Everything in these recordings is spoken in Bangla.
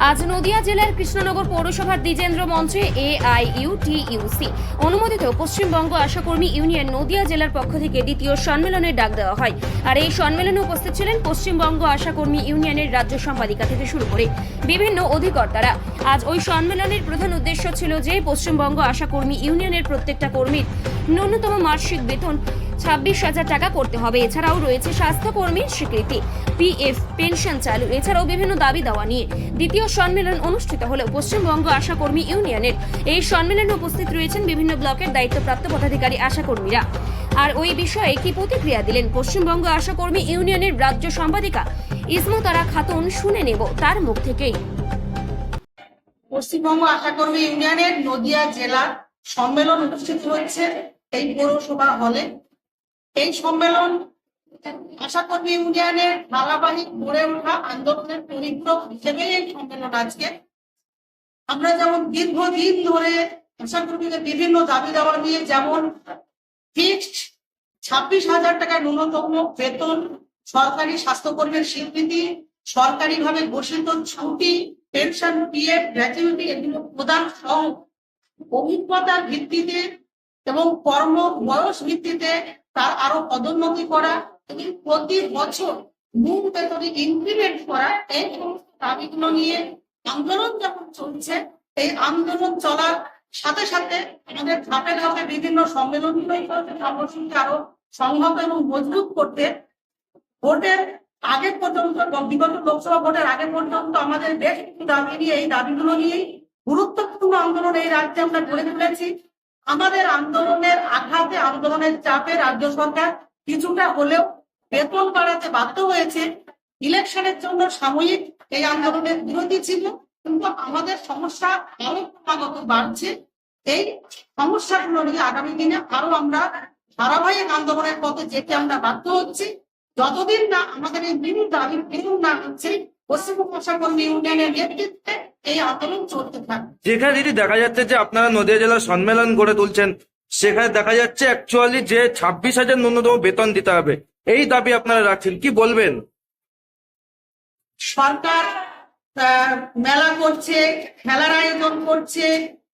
আজ নদিয়া জেলার কৃষ্ণনগর পৌরসভার দ্বিজেন্দ্র মঞ্চে এআইইউটিইউসি অনুমোদিত পশ্চিমবঙ্গ আশাকর্মী ইউনিয়ন নদিয়া জেলার পক্ষ থেকে দ্বিতীয় সম্মেলনের ডাক দেওয়া হয়। আর এই সম্মেলনে উপস্থিত ছিলেন পশ্চিমবঙ্গ আশাকর্মী ইউনিয়নের রাজ্য সম্পাদিকা থেকে শুরু করে বিভিন্ন অধিকর্তারা। আজ ওই সম্মেলনের প্রধান উদ্দেশ্য ছিল যে পশ্চিমবঙ্গ আশাকর্মী ইউনিয়নের প্রত্যেকটা কর্মীর ন্যূনতম মাসিক বেতন ছাব্বিশ হাজার টাকা করতে হবে। এছাড়াও রয়েছে স্বাস্থ্যকর্মীর স্বীকৃতি, পিএফ, পেনশন চালু, এছাড়াও বিভিন্ন দাবি দাওয়া নিয়ে। দ্বিতীয় সম্মেলন অনুষ্ঠিত হলো পশ্চিমবঙ্গ আশাকর্মী ইউনিয়নের। এই সম্মেলনে উপস্থিত রয়েছেন বিভিন্ন ব্লকের দায়িত্বপ্রাপ্ত পদাধিকারী, আশাকর্মীরা। আর ওই বিষয়ে কি প্রতিক্রিয়া দিলেন পশ্চিমবঙ্গ আশাকর্মী ইউনিয়নের রাজ্য সম্পাদিকা ইসমতারা খাতুন শুনে নেব তার মুখ থেকেই। পশ্চিমবঙ্গ আশাকর্মী ইউনিয়নের নদিয়া জেলার সম্মেলন অনুষ্ঠিত হচ্ছে এই পৌরসভা হলে। এই সম্মেলন আশাকর্মী ইউনিয়নের ধারাবাহিক গড়ে ওঠা আন্দোলনের পরিপূরক হিসেবে এই সম্মেলন আজকে। আমরা যেমন দীর্ঘদিন ধরে আশাকর্মীদের বিভিন্ন দাবি দাওয়া নিয়ে যেমন ফিক্সড ছাব্বিশ হাজার টাকা ন্যূনতম বেতন, সরকারি স্বাস্থ্যকর্মীর স্বীকৃতি, সরকারিভাবে ঘোষিত ছুটি, পেনশন, পিএফ, গ্র্যাচুইটি এগুলো প্রদান সহ অভিজ্ঞতার ভিত্তিতে এবং কর্ম বয়স ভিত্তিতে তার আরও পদোন্নতি করা এবং প্রতি বছর মূল বেতনে ইনক্রিমেন্ট করা এই সমস্ত দাবিগুলো নিয়ে আন্দোলন যখন চলছে, এই আন্দোলন চলার সাথে সাথে আমাদের ধাপে ধাপে বিভিন্ন সম্মেলনগুলো কর্মসূচি আরও সংহত এবং মজবুত করতে। ভোটের আগে পর্যন্ত বিগত লোকসভা ভোটের আগে পর্যন্ত আমাদের বেশ কিছু দাবি নিয়ে, এই দাবিগুলো নিয়েই গুরুত্বপূর্ণ আন্দোলন এই রাজ্যে আমরা গড়ে তুলেছি। আমাদের আন্দোলনের আঘাতে, আন্দোলনের চাপে রাজ্য সরকার কিছুটা হলেও বেতন বাড়াতে বাধ্য হয়েছে। ইলেকশনের জন্য সাময়িক এই আন্দোলনের বিরোধী ছিল, কিন্তু আমাদের সমস্যা আরও ক্রমাগত বাড়ছে। এই সমস্যাগুলো নিয়ে আগামী দিনে আরও আমরা ধারাবাহিক আন্দোলনের পথে যেতে আমরা বাধ্য হচ্ছি। যতদিন না আমাদের এই বিল দাবি বিল না হচ্ছে যেখানে দিদি দেখা যাচ্ছে যে আপনারা নদিয়া জেলার সম্মেলন গড়ে তুলছেন সেখানে দেখা যাচ্ছে অ্যাকচুয়ালি যে ছাব্বিশ হাজার ন্যূনতম বেতন দিতে হবে। এই দাবি আপনারা রাখছেন কি বলবেন? সরকার মেলা করছে খেলার আয়োজন করছে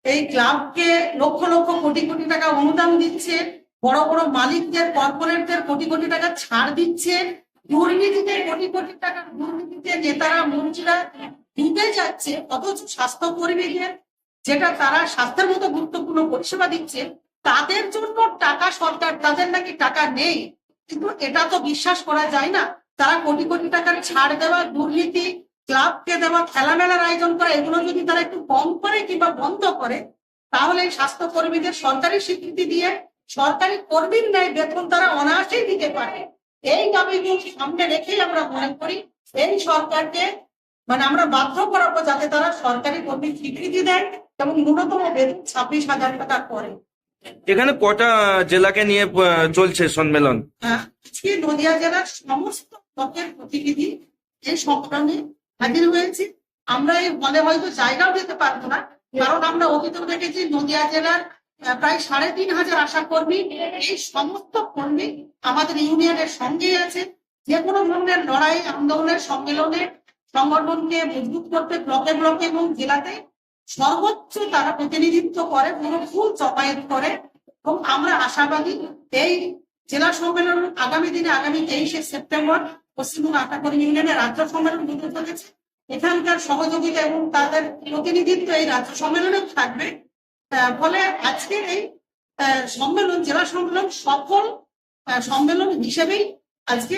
এই ক্লাবকে লক্ষ লক্ষ কোটি কোটি টাকা অনুদান দিচ্ছে বড় বড় মালিকদের কর্পোরেটদের কোটি কোটি টাকা ছাড় দিচ্ছে দুর্নীতিতে কোটি কোটি টাকার দুর্নীতিতে নেতারা মন্ত্রীরা ডুবে যাচ্ছে, অথচ স্বাস্থ্য কর্মীদের যেটা তারা স্বাস্থ্যের মতো গুরুত্বপূর্ণ পরিষেবা দিচ্ছে, তাদের জন্য টাকা সরকার, তাদের নাকি টাকা নেই। কিন্তু এটা তো বিশ্বাস করা যায় না। তারা কোটি কোটি টাকার ছাড় দেওয়া, দুর্নীতি, ক্লাবকে দেওয়া খেলা মেলার আয়োজন করা, এগুলো যদি তারা একটু কম করে কিংবা বন্ধ করে, তাহলে এই স্বাস্থ্য কর্মীদের সরকারি স্বীকৃতি দিয়ে সরকারি কর্মীর ন্যায় বেতন তারা অনায়াসেই দিতে পারে। এই দাবিগুলো সামনে রেখেই আমরা মনে করি এই সরকারকে মানে আমরা বাধ্য করাবো যাতে তারা সরকারি কর্মীর স্বীকৃতি দেয় এবং ন্যূনতম বেতন ছাব্বিশ হাজার টাকা করে। এখানে কটা জেলাকে নিয়ে চলছে সম্মেলন? আজকে নদিয়া জেলার সমস্ত ব্লকের প্রতিনিধি এই সম্মেলনে হাজির হয়েছে। আমরা এই হলে হয়তো জায়গাও দিতে পারব না কারণ আমরা অভিযোগ রেখেছি নদিয়া জেলার প্রায় সাড়ে তিন হাজার আশা কর্মী এই সমস্ত কর্মী আমাদের ইউনিয়নের সঙ্গেই আছে। যে কোনো ধরনের লড়াই, আন্দোলনের সম্মেলনে সংগঠনকে মজবুত করতে ব্লকে ব্লকে এবং জেলাতে সর্বোচ্চ তারা প্রতিনিধিত্ব করে, পুরো ফুল জমায়েত করে এবং আমরা আশাবাদী এই জেলা সম্মেলন আগামী দিনে, আগামী তেইশে সেপ্টেম্বর পশ্চিমবঙ্গ আশাকর্মী ইউনিয়নের রাজ্য সম্মেলন চলেছে। এখানকার সহযোগিতা এবং তাদের প্রতিনিধিত্ব এই রাজ্য সম্মেলনে থাকবে। ফলে আজকের এই সম্মেলন জেলা সম্মেলন সফল সম্মেলন হিসেবেই আজকে